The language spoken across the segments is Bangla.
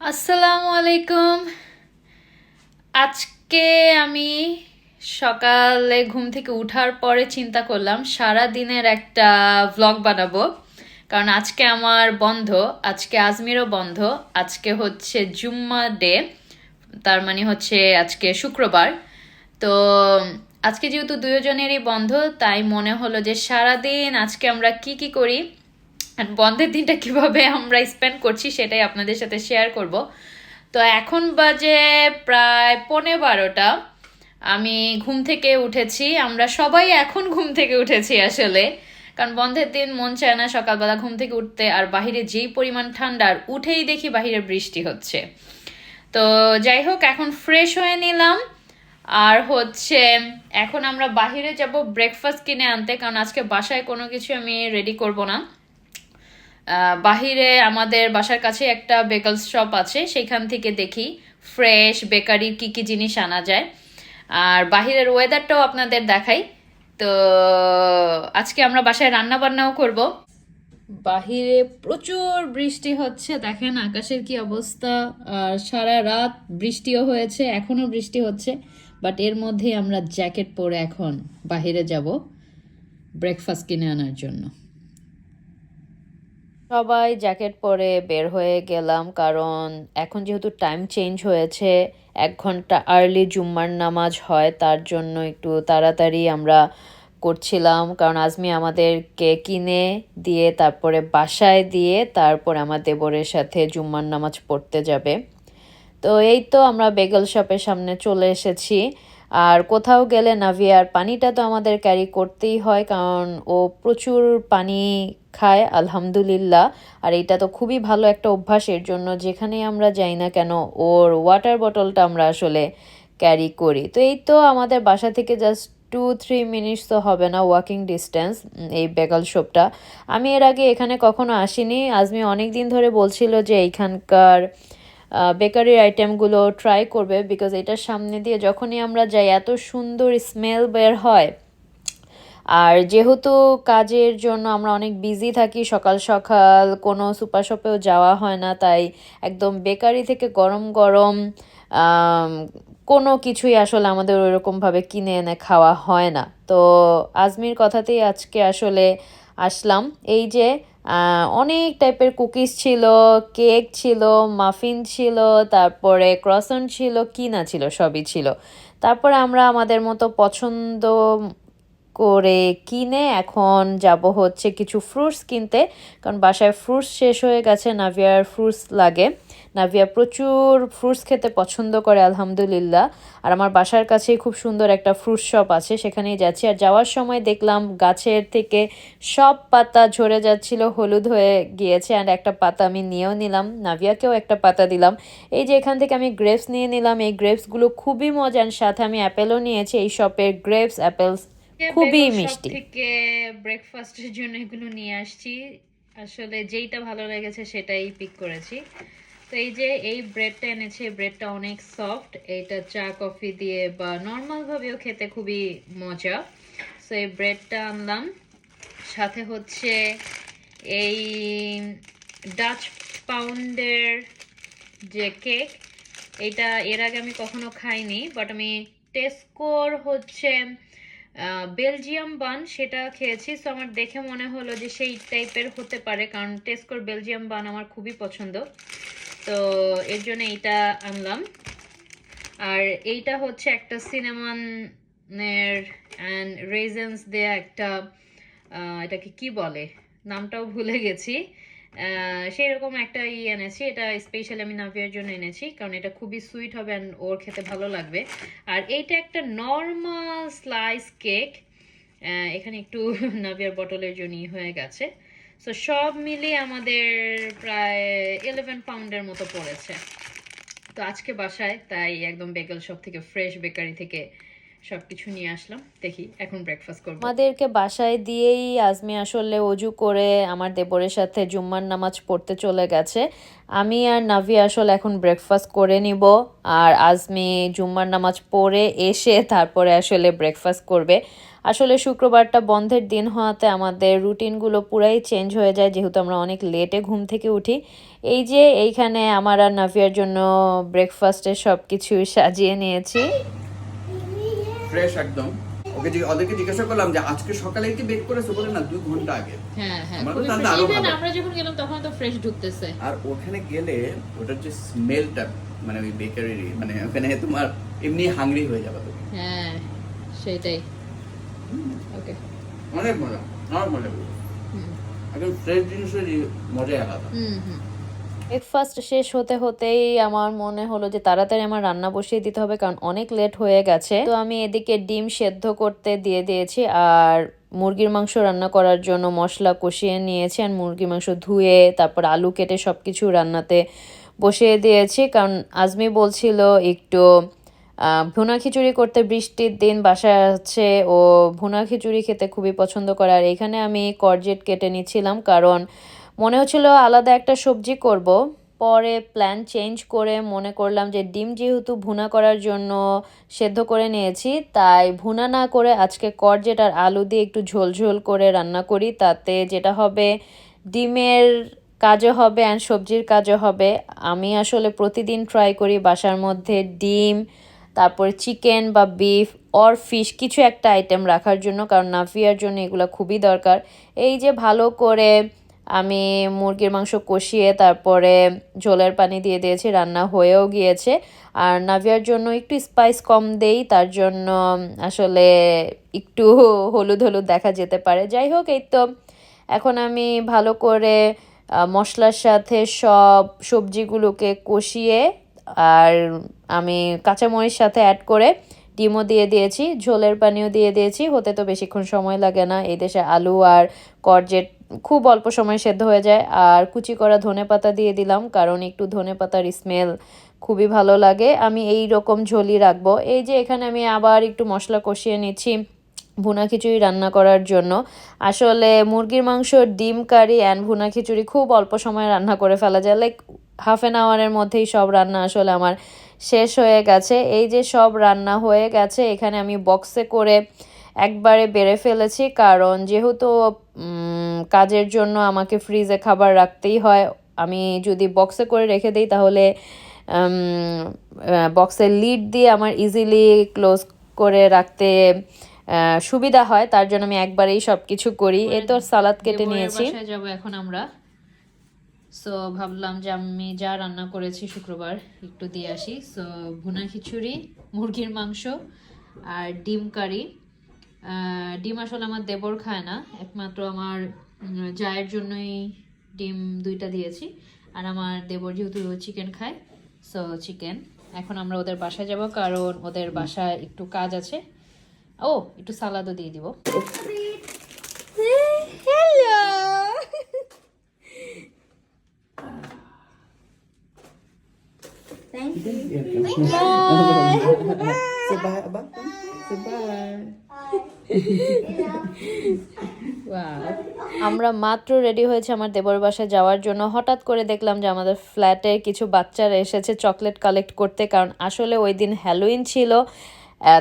আসসালামু আলাইকুম। আজকে আমি সকালে ঘুম থেকে উঠার পরে চিন্তা করলাম সারা দিনের একটা ভ্লগ বানাবো। কারণ আজকে আমার বন্ধ, আজকে আজমিরও বন্ধ, আজকে হচ্ছে জুম্মা ডে, তার মানে হচ্ছে আজকে শুক্রবার। তো, আজকে যেহেতু দুজনেরই বন্ধ, তাই মনে হলো যে সারাদিন আজকে আমরা কি কি করি আর বন্ধের দিনটা কীভাবে আমরা স্পেন্ড করছি সেটাই আপনাদের সাথে শেয়ার করব। তো এখন বাজে প্রায় পৌনে বারোটা। আমি ঘুম থেকে উঠেছি। আমরা সবাই এখন ঘুম থেকে উঠেছি আসলে। কারণ বন্ধের দিন মন চায় না সকালবেলা ঘুম থেকে উঠতে, আর বাহিরে যেই পরিমাণ ঠান্ডা, আর উঠেই দেখি বাহিরে বৃষ্টি হচ্ছে। তো যাই হোক, এখন ফ্রেশ হয়ে নিলাম। আর হচ্ছে, এখন আমরা বাহিরে যাব ব্রেকফাস্ট কিনে আনতে, কারণ আজকে বাসায় কোনো কিছু আমি রেডি করব না। বাহিরে আমাদের বাসার কাছে একটা বেকালস শপ আছে, সেখান থেকে দেখি ফ্রেশ বেকারির কি কি জিনিস আনা যায়। আর বাহিরের ওয়েদারটাও আপনাদের দেখাই। তো, আজকে আমরা বাসায় রান্না বান্নাও করব। বাহিরে প্রচুর বৃষ্টি হচ্ছে, দেখেন আকাশের কি অবস্থা। আর সারা রাত বৃষ্টিও হয়েছে এখনও বৃষ্টি হচ্ছে। বাট এর মধ্যে আমরা জ্যাকেট পরে এখন বাহিরে যাব ব্রেকফাস্ট কিনে আনার জন্য। সবাই জ্যাকেট পরে বের হয়ে গেলাম, কারণ এখন যেহেতু টাইম চেঞ্জ হয়েছে, এক ঘণ্টা আর্লি জুম্মার নামাজ হয়, তার জন্য একটু তাড়াতাড়ি আমরা করছিলাম। কারণ আজমি আমাদেরকে কিনে দিয়ে, তারপরে বাসায় দিয়ে, তারপর আমার দেবরের সাথে জুম্মার নামাজ পড়তে যাবে। তো এই তো আমরা বেগল শপের সামনে চলে এসেছি। আর কোথাও গেলে নাভিয়ার পানিটা তো আমাদের ক্যারি করতেই হয়, কারণ ও প্রচুর পানি খায়, আলহামদুলিল্লাহ। আর এটা তো খুবই ভালো একটা অভ্যাসের জন্য যেখানেই আমরা যাই না কেন, ওর ওয়াটার বটলটা আমরা আসলে ক্যারি করি। তো এই তো আমাদের বাসা থেকে জাস্ট টু থ্রি মিনিটস তো হবে না ওয়াকিং ডিস্টেন্স এই বেগাল শপটা আমি এর আগে এখানে কখনো আসিনি। আজমি অনেক দিন ধরে বলছিল যে এইখানকার বেকারির আইটেমগুলো ট্রাই করবে বিকজ এটার সামনে দিয়ে যখনই আমরা যাই, এত সুন্দর স্মেল বের হয়। আর যেহেতু কাজের জন্য আমরা অনেক বিজি থাকি, সকাল সকাল কোনো সুপার শপেও যাওয়া হয় না, তাই একদম বেকারি থেকে গরম গরম কোনো কিছুই আসলে আমাদের ওইরকমভাবে কিনে এনে খাওয়া হয় না। তো আজমির কথাতেই আজকে আসলে আসলাম। এই যে অনেক টাইপের কুকিজ ছিল, কেক ছিল, মাফিন ছিল, তারপরে ক্রসন ছিল কি না ছিল, সবই ছিল। তারপরে আমরা আমাদের মতো পছন্দ করে কিনে এখন যাব হচ্ছে কিছু ফ্রুটস কিনতে, কারণ বাসায় ফ্রুটস শেষ হয়ে গেছে, নাভিয়ার ফ্রুটস লাগে। নাভিয়া প্রচুর ফ্রুটস খেতে পছন্দ করে আলহামদুলিল্লাহ। আর আমার বাসার কাছেই খুব সুন্দর একটা ফ্রুট শপ আছে সেখানেই যাচ্ছি। আর যাওয়ার সময় দেখলাম গাছের থেকে সব পাতা ঝরে যাচ্ছিল হলুদ হয়ে গিয়েছে। আর একটা পাতা আমি নিয়েও নিলাম নাভিয়াকেও একটা পাতা দিলাম। এই যে এখান থেকে আমি গ্রেপস নিয়ে নিলাম এই গ্রেপসগুলো খুবই মজার। সাথে আমি অ্যাপেলও নিয়েছি এই শপের গ্রেপস অ্যাপেলস খুবই মিষ্টি। থেকে ব্রেকফাস্টের জন্য এগুলো নিয়ে আসছি। আসলে যেইটা ভালো লেগেছে সেটাই পিক করেছি। এই যে এই ব্রেডটা এনেছে ব্রেডটা অনেক সফট এটা চা কফি দিয়ে বা নর্মাল ভাবেও খেতে খুবই মজা। সো এই ব্রেডটা আনলাম। সাথে হচ্ছে এই ডাচ পাউন্ডের যে কেক এটা এর আগে আমি কখনো খাইনি বাট আমি টেস্কোর হচ্ছে বেলজিয়াম বান সেটা খেয়েছি। সো আমার দেখে মনে হলো যে সেই টাইপের হতে পারে, কারণ টেস্কোর বেলজিয়াম বান আমার খুবই পছন্দ। তো এর জন্য এইটা আনলাম। আর এইটা হচ্ছে একটা সিনেমানের অ্যান্ড রেজেন্স দেয়া একটা এটাকে কি বলে? নামটাও ভুলে গেছি। আহ, সেরকম একটা ই এনেছি। এটা স্পেশালি আমি নাভিয়ার জন্য এনেছি কারণ এটা খুবই সুইট হবে অ্যান্ড ওর খেতে ভালো লাগবে। আর এইটা একটা নর্মাল স্লাইস কেক এখানে একটু নাভিয়ার বটলের জন্য ই হয়ে গেছে। সো সব মিলিয়ে আমাদের প্রায় ইলেভেন পাউন্ডের মতো পড়েছে। তো আজকে বাসায় তাই একদম বেগেল শপ থেকে ফ্রেশ বেকারি থেকে সবকিছু নিয়ে আসলাম। দেখি এখন ব্রেকফাস্ট করব। আমাদেরকে বাসায় দিয়েই আজমি আসলে অজু করে আমার দেবরের সাথে জুম্মার নামাজ পড়তে চলে গেছে। আমি আর নাভি আসলে এখন ব্রেকফাস্ট করে নিব। আর আজমি জুম্মার নামাজ পড়ে এসে তারপরে আসলে ব্রেকফাস্ট করবে। আসলে শুক্রবারটা বন্ধের দিন হওয়াতে আমাদের রুটিনগুলো পুরাই চেঞ্জ হয়ে যায়, যেহেতু আমরা অনেক লেটে ঘুম থেকে উঠি। এই যে এইখানে আমার আর নাভিয়ার জন্য ব্রেকফাস্টের সব কিছু সাজিয়ে নিয়েছি। ফ্রেশ একদম। ওকে জিজ্ঞে- ওদেরকে জিজ্ঞাসা করলাম যে আজকে সকালে কি বেক করেছ? বলে না দুই ঘণ্টা আগে। হ্যাঁ হ্যাঁ আমার যখন গেলাম তখন তো ফ্রেশ ঢুকতেছে। আর ওখানে গেলে ওটার যে স্মেলটা মানে ওই বেকারির মানে ওখানে তোমার এমনি হাংরি হয়ে যাবে তুমি। হ্যাঁ সেটাই। ওকে অনেক মজা আমার মজা। এখন ফ্রেশ জিনিসের মজাই আলাদা। হুম হুম। ব্রেকফাস্ট শেষ হতে হতেই আমার মনে হলো যে তাড়াতাড়ি আমার রান্না বসিয়ে দিতে হবে, কারণ অনেক লেট হয়ে গেছে। তো আমি এদিকে ডিম সেদ্ধ করতে দিয়ে দিয়েছি আর মুরগির মাংস রান্না করার জন্য মশলা কষিয়ে নিয়েছি আর মুরগির মাংস ধুয়ে তারপর আলু কেটে সব কিছু রান্নাতে বসিয়ে দিয়েছি। কারণ আজমি বলছিল একটু ভুনা খিচুড়ি করতে বৃষ্টির দিন বাসায় আছে, ও ভুনা খিচুড়ি খেতে খুবই পছন্দ করে। আর এখানে আমি করজেট কেটে নিচ্ছিলাম, কারণ মনে হচ্ছিল আলাদা একটা সবজি করব। পরে প্ল্যান চেঞ্জ করে মনে করলাম যে ডিম যেহেতু ভুনা করার জন্য সেদ্ধ করে নিয়েছি, তাই ভুনা না করে আজকে করজেট আর আলু দিয়ে একটু ঝোল ঝোল করে রান্না করি, তাতে যেটা হবে ডিমের কাজও হবে অ্যান্ড সবজির কাজও হবে। আমি আসলে প্রতিদিন ট্রাই করি বাসার মধ্যে ডিম, তারপর চিকেন বা বিফ অর ফিশ কিছু একটা আইটেম রাখার জন্য, কারণ নাফিয়ার জন্য এগুলো খুবই দরকার। এই যে ভালো করে আমি মুরগির মাংস কষিয়ে তারপরে ঝোলের পানি দিয়ে দিয়েছি, রান্না হয়েও গিয়েছে। আর নাভিয়ার জন্য একটু স্পাইস কম দেই, তার জন্য আসলে একটু হলুদ হলুদ দেখা যেতে পারে। যাই হোক, এই তো। এখন আমি ভালো করে মশলার সাথে সব সবজিগুলোকে কষিয়ে আর আমি কাঁচামরিচ সাথে অ্যাড করে ডিমও দিয়ে দিয়েছি, ঝোলের পানিও দিয়ে দিয়েছি। হতে তো বেশিক্ষণ সময় লাগে না, এই দেশে আলু আর করজেট খুব অল্প সময় সেদ্ধ হয়ে যায়। আর কুচি করা ধনে পাতা দিয়ে দিলাম, কারণ একটু ধনে পাতার স্মেল খুবই ভালো লাগে। আমি এই রকম ঝোলই রাখব। এই যে এখানে আমি আবার একটু মশলা কষিয়ে নিচ্ছি ভুনা খিচুড়ি রান্না করার জন্য। আসলে মুরগির মাংস, ডিম, কারি অ্যান্ড ভুনা খিচুড়ি খুব অল্প সময় রান্না করে ফেলা যায়। লাইক হাফ অ্যান আওয়ারের মধ্যেই সব রান্না আসলে আমার শেষ হয়ে গেছে। এই যে সব রান্না হয়ে গেছে, এখানে আমি বক্সে করে একবারে বেড়ে ফেলেছি। কারণ যেহেতু কাজের জন্য আমাকে ফ্রিজে খাবার রাখতেই হয়। আমি যদি বক্সে করে রেখে দিই তাহলে বক্সের লিড দিয়ে আমার ইজিলি ক্লোজ করে রাখতে সুবিধা হয়। তার জন্য আমি একবারেই সব কিছু করি। এ তো সালাদ কেটে নিয়েছি। যাব এখন আমরা। সো ভাবলাম যে আমি যা রান্না করেছি শুক্রবার একটু দিয়ে আসি। সো ভুনা খিচুড়ি মুরগির মাংস আর ডিম কারি। ডিম আসলে আমার দেবর খায় না। একমাত্র আমার জায়ের জন্যই ডিম দুইটা দিয়েছি আর আমার দেবর যেহেতু চিকেন খায় সো চিকেন এখন আমরা ওদের বাসায় যাব কারণ ওদের বাসায় একটু কাজ আছে ও একটু সালাদও দিয়ে দিব Say bye, Abba. Say bye. আমরা মাত্র রেডি হয়েছে আমার দেবর বাসায় যাওয়ার জন্য। হঠাৎ করে দেখলাম যে আমাদের ফ্ল্যাটে কিছু বাচ্চারা এসেছে চকলেট কালেক্ট করতে কারণ আসলে ওই দিন হ্যালোইন ছিল।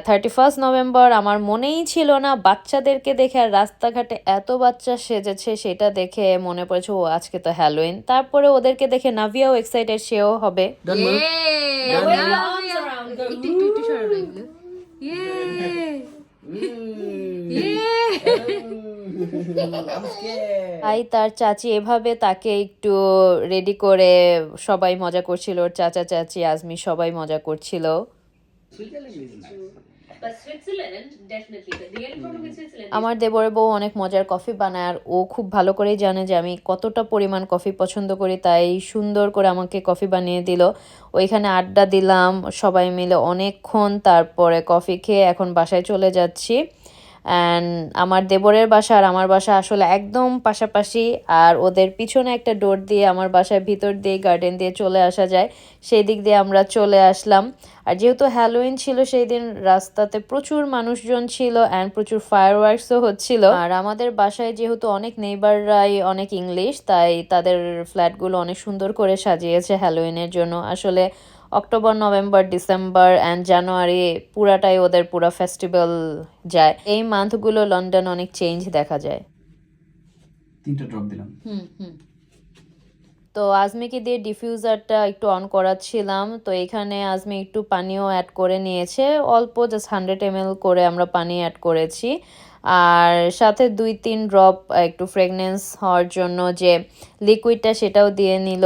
থার্টি ফার্স্ট নভেম্বর আমার মনেই ছিল না বাচ্চাদেরকে দেখে আর রাস্তাঘাটে এত বাচ্চা সেজেছে সেটা দেখে মনে পড়েছে ও আজকে তো হ্যালোইন তারপরে ওদেরকে দেখে নাভিয়াও এক্সাইটেড সেও হবে। Scared. তাই তার চাচি এভাবে তাকে একটু রেডি করে সবাই মজা করছিল। ওর চাচা চাচি আজমি সবাই মজা করছিল। আমার দেবরের বউ অনেক মজার কফি বানায় আর ও খুব ভালো করেই জানে যে আমি কতটা পরিমাণ কফি পছন্দ করি তাই সুন্দর করে আমাকে কফি বানিয়ে দিল। ওইখানে আড্ডা দিলাম সবাই মিলে অনেকক্ষণ তারপরে কফি খেয়ে এখন বাসায় চলে যাচ্ছি। অ্যান্ড আমার দেবরের বাসা আর আমার বাসা আসলে একদম পাশাপাশি। আর ওদের পিছনে একটা ডোর দিয়ে আমার বাসার ভিতর দিয়ে গার্ডেন দিয়ে চলে আসা যায়। সেই দিক দিয়ে আমরা চলে আসলাম। আর যেহেতু হ্যালোইন ছিল সেই দিন, রাস্তাতে প্রচুর মানুষজন ছিল অ্যান্ড প্রচুর ফায়ার ওয়ার্কসও হচ্ছিল। আর আমাদের বাসায় যেহেতু অনেক নেইবাররাই অনেক ইংলিশ তাই তাদের ফ্ল্যাটগুলো অনেক সুন্দর করে সাজিয়েছে হ্যালোইনের জন্য। আসলে October November December and January পুরাটাই ওদের পুরো ফেস্টিভ্যাল যায়। এই মান্থগুলো লন্ডন অনেক চেঞ্জ দেখা যায়। তিনটা ড্রপ দিলাম। হুম হুম। তো আজমিকে দিয়ে ডিফিউজারটা একটু অন করাচ্ছিলাম। তো এখানে আজমি একটু পানিও অ্যাড করে নিয়েছে। অল্প জাস্ট হান্ড্রেড এম করে আমরা পানি অ্যাড করেছি। আর সাথে দুই তিন ড্রপ একটু ফ্রেগনেন্স হওয়ার জন্য যে লিকুইডটা সেটাও দিয়ে নিল।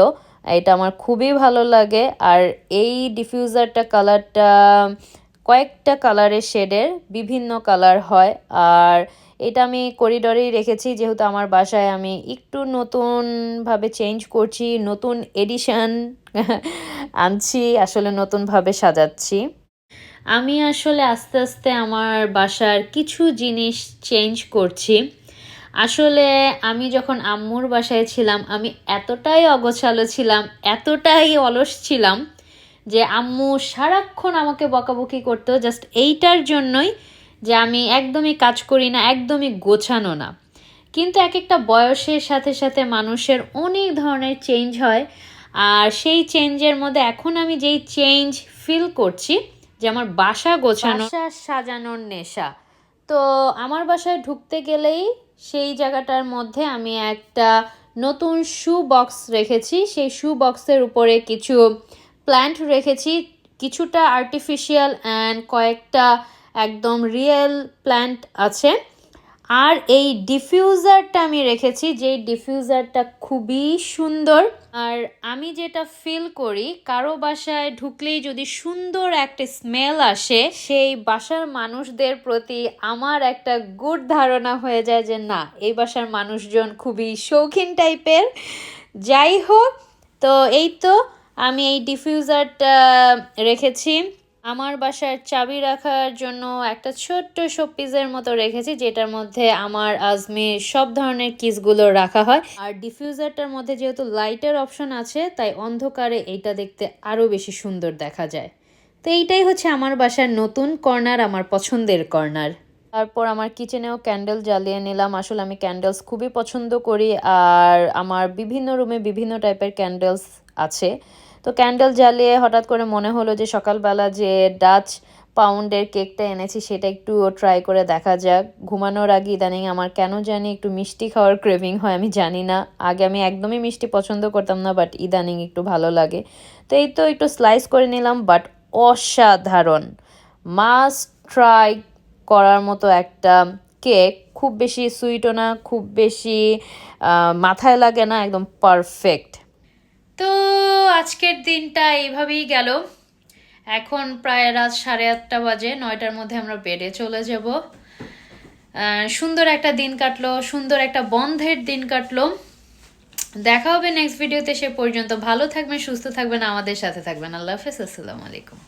এটা আমার খুবই ভালো লাগে। আর এই ডিফিউজারটা কালারটা কয়েকটা কালারের শেডের বিভিন্ন কালার হয়। আর এটা আমি করিডরেই রেখেছি, যেহেতু আমার বাসায় আমি একটু নতুনভাবে চেঞ্জ করছি, নতুন এডিশন আনছি, আসলে নতুনভাবে সাজাচ্ছি। আমি আসলে আস্তে আস্তে আমার বাসার কিছু জিনিস চেঞ্জ করছি। আসলে আমি যখন আম্মুর বাসায় ছিলাম আমি এতটাই অগোছালো ছিলাম এতটাই অলস ছিলাম যে আম্মু সারাক্ষণ আমাকে বকাবকি করতো জাস্ট এইটার জন্যই যে আমি একদমই কাজ করি না একদমই গোছানো না। কিন্তু এক একটা বয়সের সাথে সাথে মানুষের অনেক ধরনের চেঞ্জ হয় আর সেই চেঞ্জের মধ্যে এখন আমি যেই চেঞ্জ ফিল করছি যে আমার বাসা গোছানো বাসা সাজানোর নেশা। তো আমার বাসায় ঢুকতে গেলেই সেই জায়গাটার মধ্যে আমি একটা নতুন শু বক্স রেখেছি। সেই শু বক্সের উপরে কিছু প্ল্যান্ট রেখেছি। কিছুটা আর্টিফিশিয়াল অ্যান্ড কয়েকটা একদম রিয়েল প্ল্যান্ট আছে। আর এই ডিফিউজারটা আমি রেখেছি, যেই ডিফিউজারটা খুবই সুন্দর। আর আমি যেটা ফিল করি, কারও বাসায় ঢুকলেই যদি সুন্দর একটা স্মেল আসে, সেই বাসার মানুষদের প্রতি আমার একটা গুড ধারণা হয়ে যায় যে, না, এই বাসার মানুষজন খুবই শৌখিন টাইপের। যাই হোক, তো এই তো আমি এই ডিফিউজারটা রেখেছি। আমার বাসার চাবি রাখার জন্য একটা ছোট্ট শোপিসের মতো রেখেছি, যেটার মধ্যে আমার আজমির সব ধরনের কিসগুলো রাখা হয়। আর ডিফিউজারটার মধ্যে যেহেতু লাইটের অপশন আছে, তাই অন্ধকারে এইটা দেখতে আরও বেশি সুন্দর দেখা যায়। তো এইটাই হচ্ছে আমার বাসার নতুন কর্নার, আমার পছন্দের কর্নার। তারপর আমার কিচেনেও ক্যান্ডেল জ্বালিয়ে নিলাম। আসলে আমি ক্যান্ডেলস খুবই পছন্দ করি, আর আমার বিভিন্ন রুমে বিভিন্ন টাইপের ক্যান্ডেলস আছে। তো ক্যান্ডেল জ্বালিয়ে হঠাৎ করে মনে হলো যে সকালবেলা যে ডাচ পাউন্ডের কেকটা এনেছি সেটা একটু ট্রাই করে দেখা যাক। ঘুমানোর আগে ইদানিং আমার কেন জানি একটু মিষ্টি খাওয়ার ক্রেভিং হয়, আমি জানি না। আগে আমি একদমই মিষ্টি পছন্দ করতাম না, বাট ইদানিং একটু ভালো লাগে। তো এই তো একটু স্লাইস করে নিলাম, বাট অসাধারণ। মাস্ট ট্রাই করার মতো একটা কেক। খুব বেশি সুইটও না, খুব বেশি মাথায় লাগে না, একদম পারফেক্ট। তো আজকের দিনটা এইভাবেই গেল। এখন প্রায় রাত সাড়ে আটটা বাজে, নয়টার মধ্যে আমরা বেডে চলে যাব। সুন্দর একটা দিন কাটলো, সুন্দর একটা বন্ধের দিন কাটলো। দেখা হবে নেক্সট ভিডিওতে সে পর্যন্ত ভালো থাকবেন, সুস্থ থাকবেন, আমাদের সাথে থাকবেন। আল্লাহ হাফেজ, আসসালামু আলাইকুম।